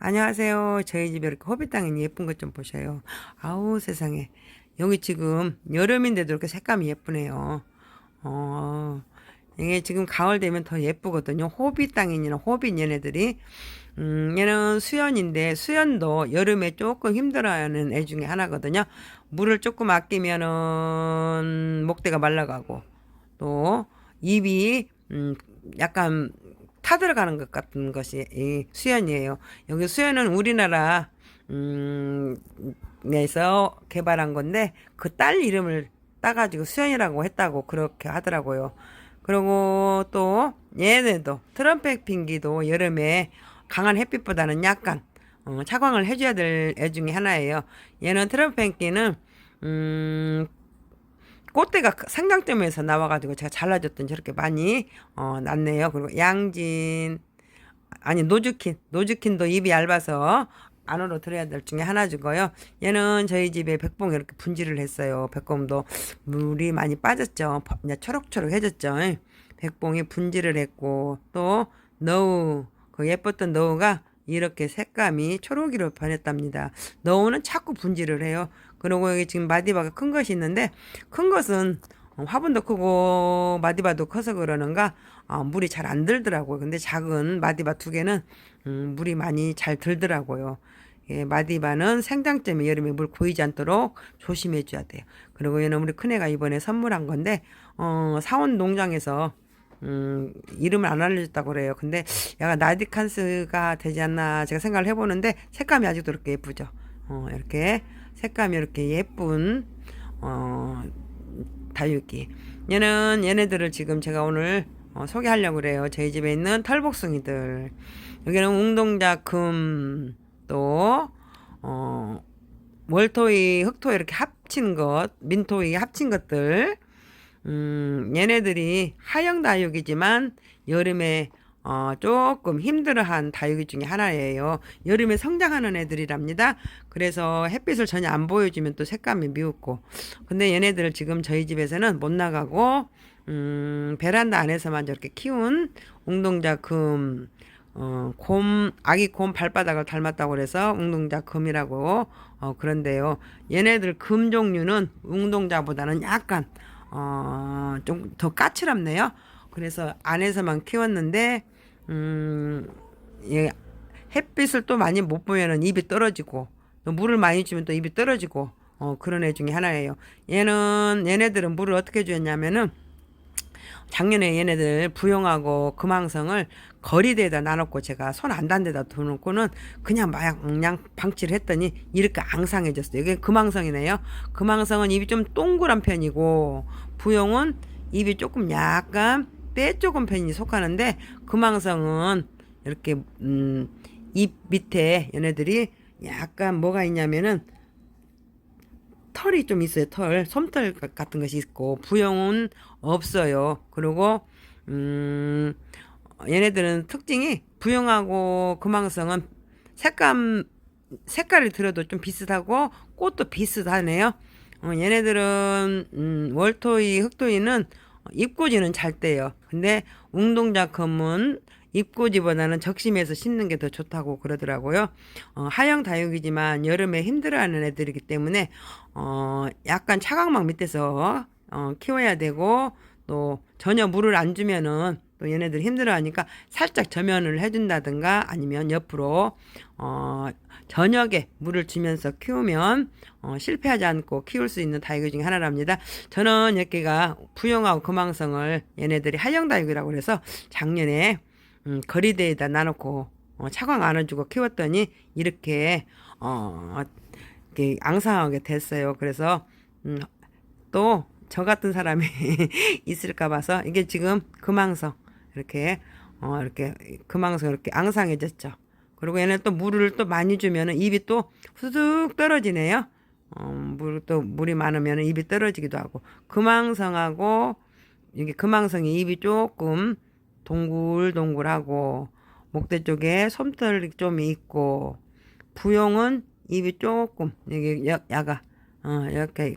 안녕하세요. 저희 집에 이렇게 호빗 땅에 예쁜 것 좀 보셔요. 아우 세상에. 여기 지금 여름인데도 이렇게 색감이 예쁘네요. 어, 이게 지금 가을 되면 더 예쁘거든요. 호빗 땅이나 호빗 얘네들이. 음, 얘는 수연인데 수연도 여름에 조금 힘들어하는 애 중에 하나거든요. 물을 조금 아끼면은 목대가 말라가고 또 입이 음, 약간 타들어가는 것 같은 것이 이 수연이에요. 여기 수연은 우리나라 음, 에서 개발한 건데 그 딸 이름을 따가지고 수연이라고 했다고 그렇게 하더라고요. 그리고 또 얘네도 트럼펫 핑기도 여름에 강한 햇빛보다는 약간 어, 차광을 해줘야 될 애 중에 하나예요. 얘는 트럼펫 핑기는 음, 꽃대가 상장점에서 나와가지고 제가 잘라줬더니 저렇게 많이 어, 났네요. 그리고 양진 아니 노즈킨 노즈킨도 입이 얇아서 안으로 들어야 될 중에 하나 주고요. 얘는 저희 집에 백봉 이렇게 분질을 했어요. 백봉도 물이 많이 빠졌죠. 이제 초록초록해졌죠. 백봉이 분질을 했고 또 너우 그 예뻤던 너우가 이렇게 색감이 초록이로 변했답니다. 너우는 자꾸 분질을 해요. 그리고 여기 지금 마디바가 큰 것이 있는데 큰 것은 화분도 크고 마디바도 커서 그러는가 어, 물이 잘 안 들더라고요. 근데 작은 마디바 두 개는 음, 물이 많이 잘 들더라고요. 예, 마디바는 생장점에 여름에 물 고이지 않도록 조심해 줘야 돼요. 그리고 얘는 우리 큰애가 이번에 선물한 건데 어, 사원 농장에서 음, 이름을 안 알려줬다고 그래요. 근데 약간 나디칸스가 되지 않나 제가 생각을 해보는데 색감이 아직도 이렇게 예쁘죠. 어, 이렇게 색감이 이렇게 예쁜 어, 다육이. 얘는 얘네들을 지금 제가 오늘 어, 소개하려고 그래요. 저희 집에 있는 털복숭이들. 여기는 웅동자 금 또 어, 월토이, 흑토이 이렇게 합친 것, 민토이 합친 것들. 음, 얘네들이 하영 다육이지만 여름에 어, 조금 힘들어한 다육이 중에 하나예요. 여름에 성장하는 애들이랍니다. 그래서 햇빛을 전혀 안 보여주면 또 색감이 미흡고. 근데 얘네들을 지금 저희 집에서는 못 나가고, 음, 베란다 안에서만 저렇게 키운 웅동자 금, 어, 곰, 아기 곰 발바닥을 닮았다고 그래서 웅동자 금이라고, 어, 그런데요. 얘네들 금 종류는 웅동자보다는 약간, 어, 좀 더 까칠합네요. 그래서 안에서만 키웠는데, 음, 예, 햇빛을 또 많이 못 보면은 입이 떨어지고, 또 물을 많이 주면 또 입이 떨어지고, 어, 그런 애 중에 하나예요. 얘는, 얘네들은 물을 어떻게 주었냐면은, 작년에 얘네들 부용하고 금황성을 거리대에다 놔놓고 제가 손안단 데다 두놓고는 그냥 막 그냥 방치를 했더니 이렇게 앙상해졌어요. 이게 금황성이네요. 금황성은 입이 좀 동그란 편이고 부용은 입이 조금 약간 빼조금 편이 속하는데 금황성은 이렇게 음, 입 밑에 얘네들이 약간 뭐가 있냐면은 털이 좀 있어요. 털, 솜털 같은 것이 있고 부영은 없어요. 그리고 음 얘네들은 특징이 부영하고 금황성은 색감 색깔을 들어도 좀 비슷하고 꽃도 비슷하네요. 어, 얘네들은 음, 월토이, 흑토이는 입꼬지는 잘 떼요. 근데 웅동자컴은 입꼬지보다는 적심해서 심는 게 더 좋다고 그러더라고요. 어, 하영 다육이지만 여름에 힘들어하는 애들이기 때문에 어, 약간 차광막 밑에서 어, 키워야 되고 또 전혀 물을 안 주면은 또 얘네들 힘들어하니까 살짝 저면을 해준다든가 아니면 옆으로 어, 저녁에 물을 주면서 키우면 어, 실패하지 않고 키울 수 있는 다육이 중에 하나랍니다. 저는 여기가 부영하고 금황성을 얘네들이 하영 다육이라고 그래서 작년에 음, 거리대에다 놔놓고 어, 차광 안아주고 키웠더니 이렇게 어, 이렇게 앙상하게 됐어요. 그래서 음, 또 저 같은 사람이 있을까 봐서 이게 지금 금황성 이렇게 어, 이렇게 금황성 이렇게 앙상해졌죠. 그리고 얘는 또 물을 또 많이 주면은 입이 또 후둑 떨어지네요. 어, 물, 또 물이 많으면 입이 떨어지기도 하고 금황성하고 이게 금황성이 입이 조금 동글동글하고 목대 쪽에 솜털이 좀 있고 부용은 입이 조금 이게 야, 야가 어, 이렇게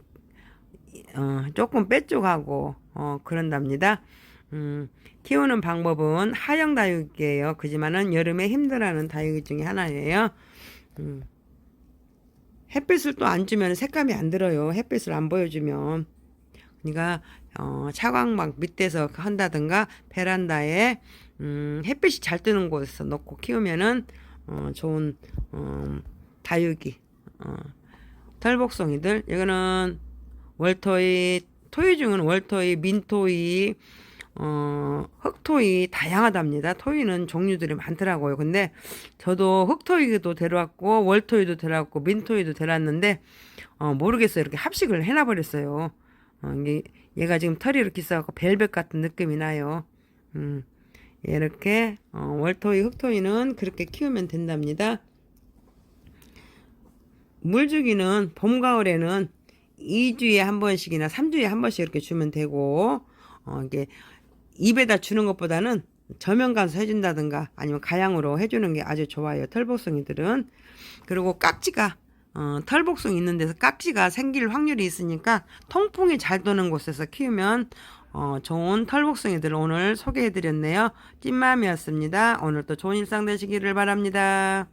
어, 조금 빼쪽하고 어, 그런답니다. 음, 키우는 방법은 하영 다육이에요. 그지만은 여름에 힘들어하는 다육이 중에 하나예요. 음, 햇빛을 또 안 주면 색감이 안 들어요. 햇빛을 안 보여주면. 그러니까 어, 차광막 밑에서 한다든가 베란다에 음, 햇빛이 잘 뜨는 곳에서 놓고 키우면은 어, 좋은 어, 다육이 어, 털복숭이들 이거는 월토이 토이 중은 월토이 민토이 어, 흑토이 다양하답니다. 토이는 종류들이 많더라고요. 근데 저도 흑토이도 데려왔고 월토이도 데려왔고 민토이도 데려왔는데 어, 모르겠어요. 이렇게 합식을 해놔 버렸어요. 어, 이게 얘가 지금 털이 이렇게 있어갖고 벨벳 같은 느낌이 나요. 음, 이렇게 어, 월토이, 흑토이는 그렇게 키우면 된답니다. 물주기는 봄, 가을에는 2주에 한 번씩이나 3주에 한 번씩 이렇게 주면 되고 어, 이게 입에다 주는 것보다는 저면 가서 해준다든가 아니면 가양으로 해주는 게 아주 좋아요. 털복숭이들은 그리고 깍지가 어, 털복숭이 있는 데서 깍지가 생길 확률이 있으니까 통풍이 잘 도는 곳에서 키우면 어, 좋은 털복숭이들을 오늘 소개해드렸네요. 찐맘이었습니다. 오늘도 좋은 일상 되시기를 바랍니다.